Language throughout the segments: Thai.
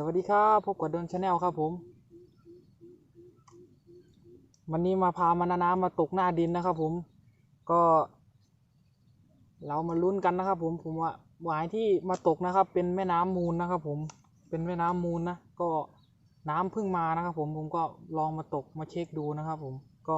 สวัสดีครับพบกับเดินชาแนลครับผม วันนี้มาพามานาน้ำมาตกหน้าดินนะครับ ผมก็ เรามาลุ้นกันนะครับ ผมผมว่าหวายที่มาตกนะครับ เป็นแม่น้ำมูลนะครับ ผมเป็นแม่น้ำมูลนะก็น้ำเพิ่งมานะครับ ผมผมก็ลองมาตกมาเช็คดูนะครับ ผมก็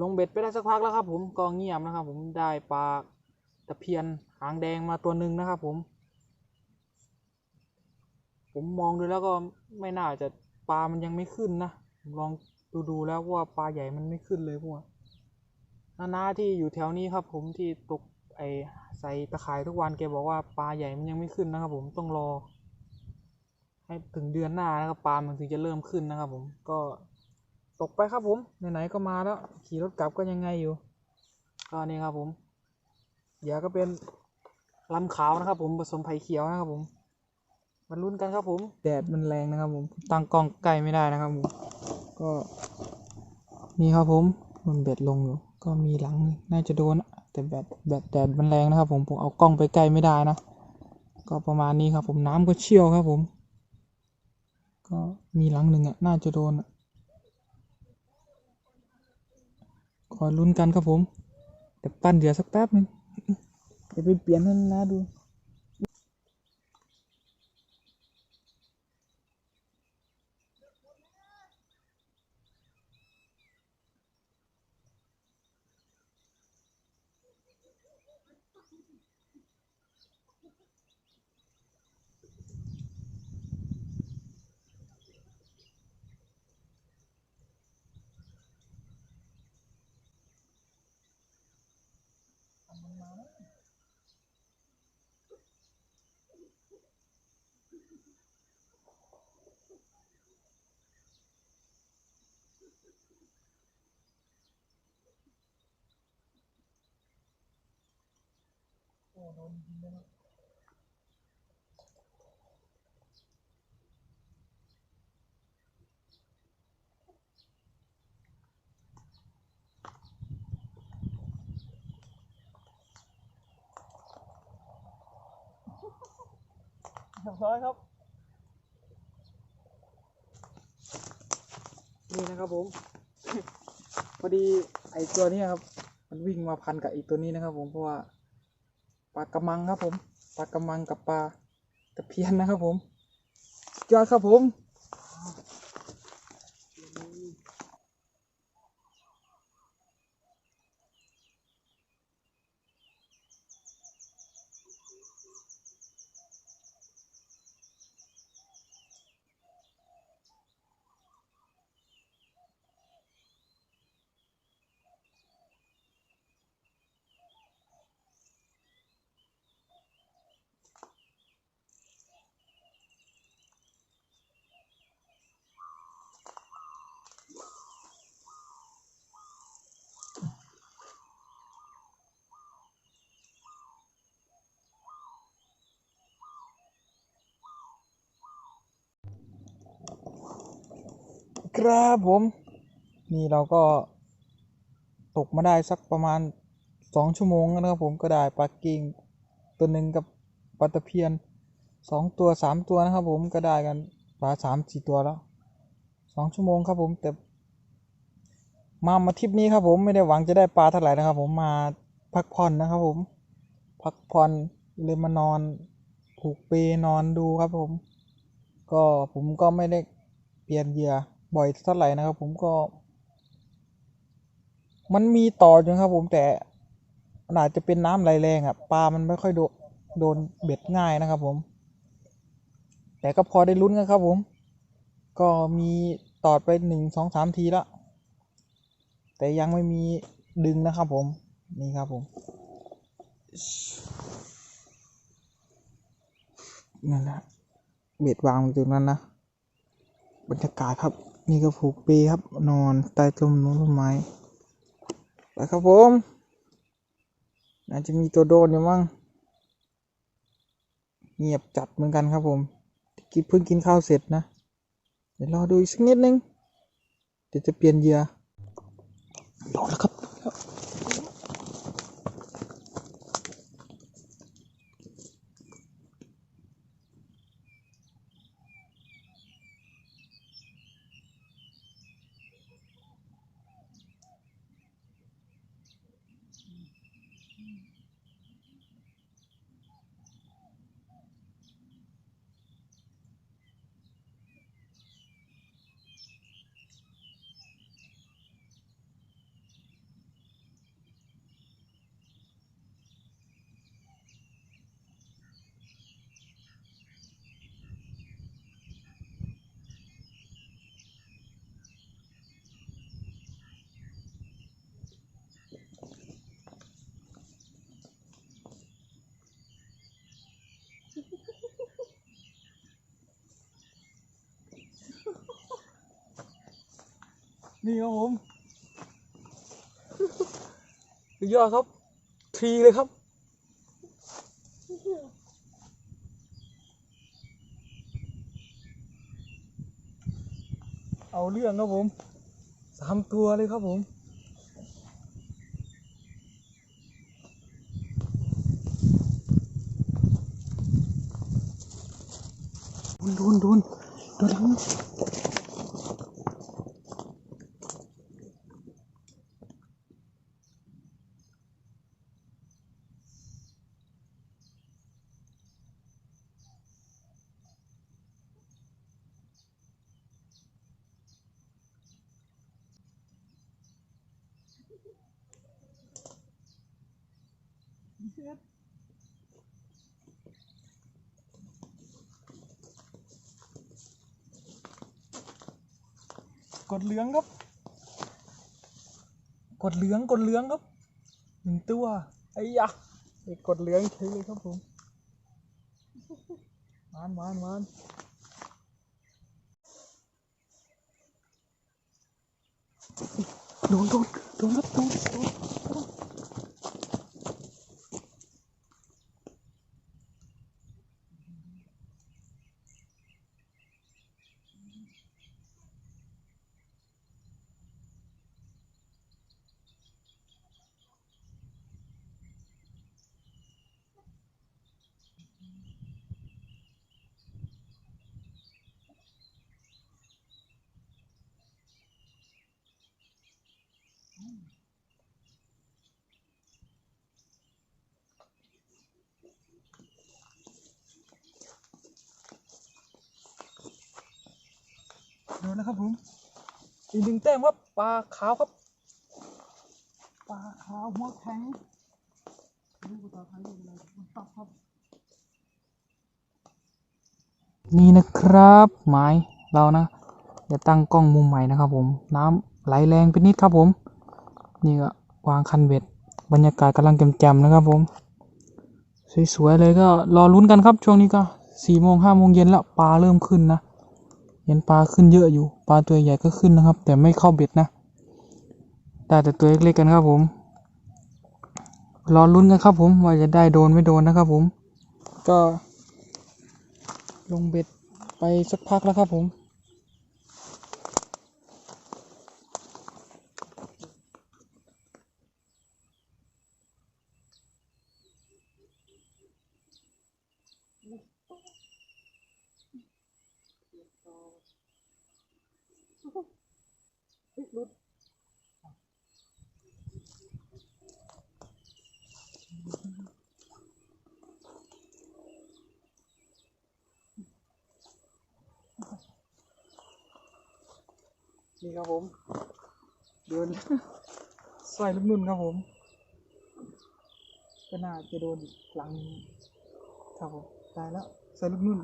ลงเบ็ดไปได้สักพักแล้วครับ ผมก็เงียบนะครับ ผมได้ปลาตะเพียนหางแดงมาตัวหนึ่งนะครับ ผม ผมมองดูแล้วก็ไม่น่าจะปลามันยังไม่ขึ้นนะลองดูดูแล้วว่าปลาใหญ่มันไม่ขึ้นเลยพวกน้าที่อยู่แถวนี้ครับ ผมที่ตกไอใส่ตะข่ายทุกวันแกบอกว่าปลาใหญ่มันยังไม่ขึ้นนะครับ ผมต้องรอ ให้ถึงเดือนหน้านะครับปลามันถึงจะเริ่มขึ้นนะครับ ผมก็ตกไปครับ ผมไหนๆก็มาแล้ว ขี่รถกลับก็ยังไงอยู่ก็นี่ครับ ผมเหยื่อก็เป็นลำขาวนะครับ ผมผสมไผ่เขียวนะครับผม มาลุ้นกันครับผม แดดมันแรงนะครับผม ตั้งกล้องใกล้ไม่ได้นะครับผม ก็ นี่ครับผม มันเบ็ดลงอยู่ ก็มีหลังนี่น่าจะโดนอะแต่แบตแบตแดดมันแรงนะครับผม ผมเอากล้องไปใกล้ไม่ได้นะ ก็ประมาณนี้ครับผม น้ำก็เชี่ยวครับผม ก็มีหลังหนึ่งอะ น่าจะโดนอะขอลุ้นกันครับผมเดี๋ยวปั้นเดี๋ยวสักแป๊บหนึงเดี๋ยวไปเปลี่ยนให้นะดู เรียบร้อยครับ นะครับผม พอดีไอตัวนี้ครับ มันวิ่งมาพันกับไอตัวนี้นะครับ ผมเพราะว่าปลากระมังครับผมปลากระมังกับปลาตะเพียนนะครับผมยอดครับผม ครับผม นี่เราก็ตกมาได้สักประมาณสองชั่วโมงนะครับผมก็ได้ปลากิ่งตัวหนึ่งกับปลาตะเพียนสองตัวสามตัวนะครับผมก็ได้กันปลาสามสี่ตัวแล้วสองชั่วโมงครับผมแต่ มามาทริปนี้ครับผมไม่ได้หวังจะได้ปลาเท่าไหร่นะครับ ผมมาพักผ่อนนะครับผม พักผ่อนเลยมานอนผูกเปนอนดูครับผม ก็ผมก็ไม่ได้เปลี่ยนเหยื่อ บ่อยเท่าไหร่นะครับ ผมก็ มันมีต่ออยู่ครับ ผมแต่อาจจะเป็นน้ำไหลแรงอะปลามันไม่ค่อยโดนโดนเบ็ดง่ายนะครับ ผม แต่ก็พอได้ลุ้นกันครับ ผม ก็มีตอดไปหนึ่งสองสามทีละแต่ยังไม่มีดึงนะครับ ผมนี่ครับผมนั่นแหละเบ็ดวางอยู่ตรงนั้นนะบรรยากาศครับ นี่ก็ผูกเปครับ นอนใต้ต้นไม้ต้นไม้ไปครับผมน่าจะมีตัวโดนอยู่มั้งเงียบจัดเหมือนกันครับผมกินเพิ่งกินข้าวเสร็จนะ เดี๋ยวรอดูอีกสักนิดนึง เดี๋ยวจะเปลี่ยนเหยื่อ นี่ครับผมสุดยอดครับทรีเลยครับ เอาเรื่องครับผม สามตัวเลยครับผม โดนโดนโดนโดน กดเหลืองครับ กดเหลืองกดเหลืองครับหนึ่งตัวไอ้ยะไอ้กดเหลืองเฉยเลยครับผมมานมานมานโดนโดนโดนครับโดนโดน โดนโดนแล้วครับผมอีกหนึ่งแต้มครับปลาขาวครับปลาขาวหัวแข็งดูภาษาไทยเรียกอะไรมันตับครับนี่นะครับหมายเรานะจะตั้งกล้องมุมใหม่นะครับผมน้ำไหลแรงไปนิดครับผม นี่ก็วางคันเบ็ด บรรยากาศกำลังแจ่มๆนะครับผม สวยๆเลยก็รอลุ้นกันครับช่วงนี้ก็สี่โมงห้าโมงเย็นแล้วปลาเริ่มขึ้นนะ เห็นปลาขึ้นเยอะอยู่ ปลาตัวใหญ่ก็ขึ้นนะครับ แต่ไม่เข้าเบ็ดนะได้แต่ตัวเล็กๆกันครับผมรอลุ้นกันครับผมว่าจะได้โดนไม่โดนนะครับผม ก็ลงเบ็ดไปสักพักแล้วครับผม นี่ครับผม เดินสร้อยลูกนุ่นครับผม ก็น่าจะโดนหลังครับผมตายแล้วสร้อยลูกนุ่น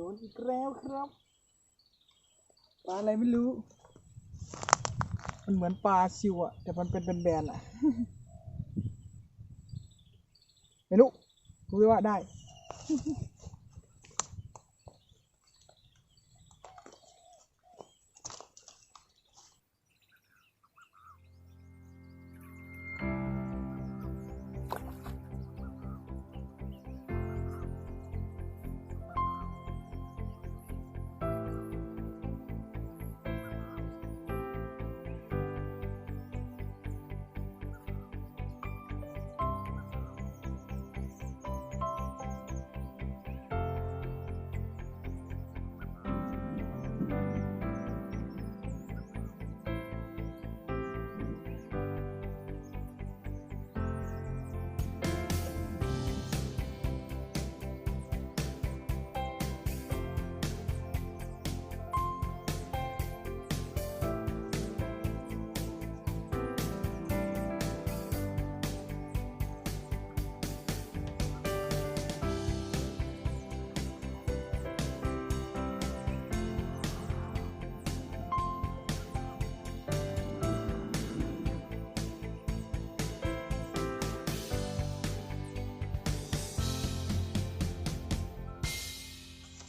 ดนอีกแล้วครับ ปลาอะไรไม่รู้ มันเหมือนปลาซิวอะแต่มันเป็นแบนๆอะไม่รู้รู้ว่าได้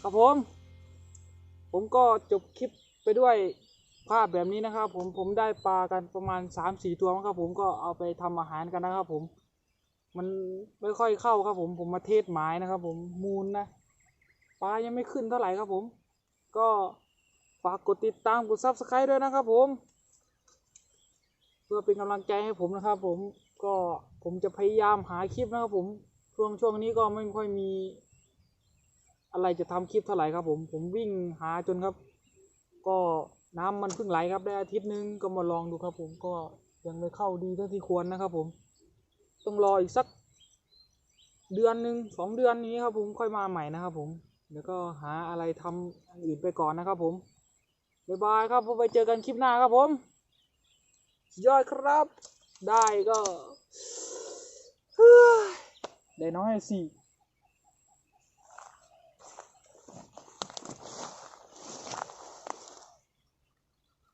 ครับผม ผมก็จบคลิปไปด้วยภาพแบบนี้นะครับ ผมผมได้ปลากันประมาณสามสี่ตัวครับ ผมก็เอาไปทำอาหารกันนะครับ ผม มันไม่ค่อยเข้าครับ ผมผมมาเทศหมายนะครับ ผมมูลนะปลายังไม่ขึ้นเท่าไหร่ครับ ผม ก็ฝากกดติดตามกดซับสไครต์ด้วยนะครับ ผม เพื่อเป็นกำลังใจให้ผมนะครับ ผมก็ผมจะพยายามหาคลิปนะครับ ผมช่วงช่วงนี้ก็ไม่ค่อยมี อะไรจะทำคลิปเท่าไหร่ครับผมผมวิ่งหาจนครับ ก็น้ำมันเพิ่งไหลครับได้อาทิตย์หนึงก็มาลองดูครับ ผมก็ยังไม่เข้าดีเท่าที่ควรนะครับ ผม ต้องรออีกสัก เดือนหนึ่งสองเดือนนี้ครับ ผมค่อยมาใหม่นะครับ ผมเดี๋ยวก็หาอะไรทำอย่างอื่นไปก่อนนะครับ ผมบ๊ายบายครับพบไปเจอกันคลิปหน้าครับผมยอดครับ ได้ก็ได้น้อยสิ